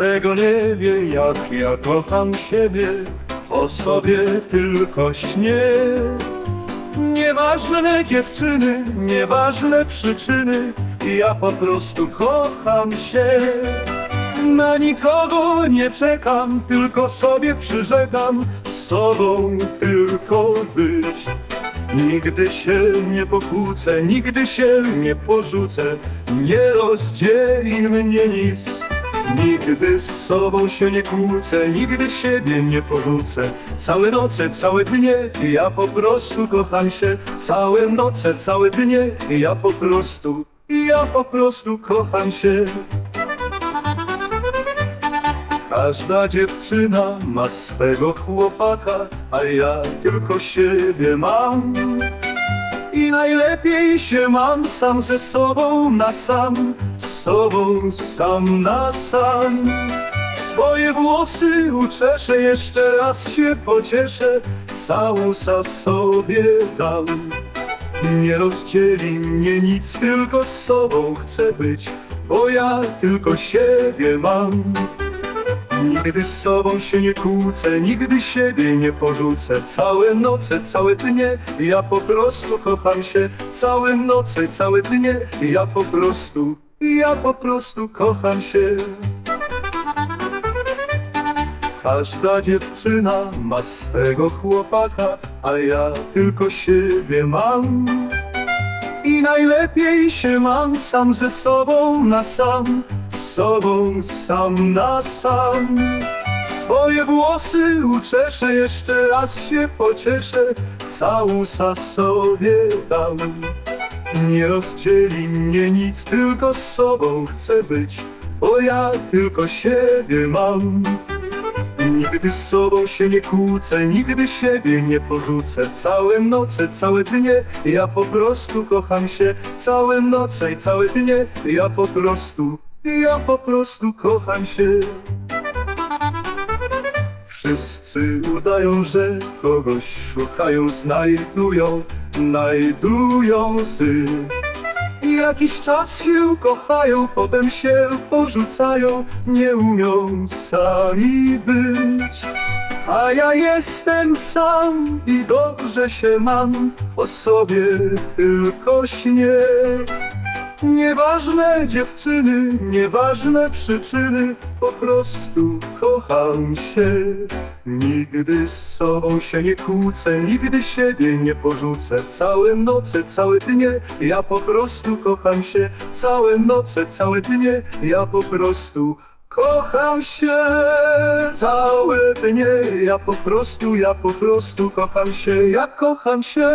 tego nie wie, jak ja kocham siebie, o sobie tylko śnie. Nieważne dziewczyny, nieważne przyczyny, ja po prostu kocham się. Na nikogo nie czekam, tylko sobie przyrzekam, z sobą tylko być. Nigdy się nie pokłócę, nigdy się nie porzucę, nie rozdzieli mnie nic. Nigdy z sobą się nie kłócę, nigdy siebie nie porzucę. Całe noce, całe dnie, ja po prostu kocham się. Całe noce, całe dnie, ja po prostu, ja po prostu kocham się. Każda dziewczyna ma swego chłopaka, a ja tylko siebie mam. I najlepiej się mam sam ze sobą na sam, z sobą sam na sam. Swoje włosy uczeszę, jeszcze raz się pocieszę, całusa sobie dam. Nie rozdzieli mnie nic, tylko z sobą chcę być, bo ja tylko siebie mam. Nigdy z sobą się nie kłócę, nigdy siebie nie porzucę. Całe noce, całe dnie, ja po prostu kocham się. Całe noce, całe dnie, ja po prostu, ja po prostu kocham się. Każda dziewczyna ma swego chłopaka, a ja tylko siebie mam. I najlepiej się mam sam ze sobą na sam, sobą sam na sam. Swoje włosy uczeszę, jeszcze raz się pocieszę, całusa sobie dam. Nie rozdzieli mnie nic, tylko z sobą chcę być, bo ja tylko siebie mam. Nigdy z sobą się nie kłócę, nigdy siebie nie porzucę. Całe noce, całe dnie, ja po prostu kocham się. Całe noce i całe dnie, ja po prostu, ja po prostu kocham się. Wszyscy udają, że kogoś szukają, znajdują, znajdują. I Jakiś czas się kochają, potem się porzucają, nie umią sami być. A ja jestem sam i dobrze się mam, o sobie tylko śnię. Nieważne dziewczyny, nieważne przyczyny, po prostu kocham się. Nigdy z sobą się nie kłócę, nigdy siebie nie porzucę. Całe noce, całe dnie, ja po prostu kocham się. Całe noce, całe dnie, ja po prostu kocham się. Całe dnie, ja po prostu, ja po prostu kocham się, ja kocham się.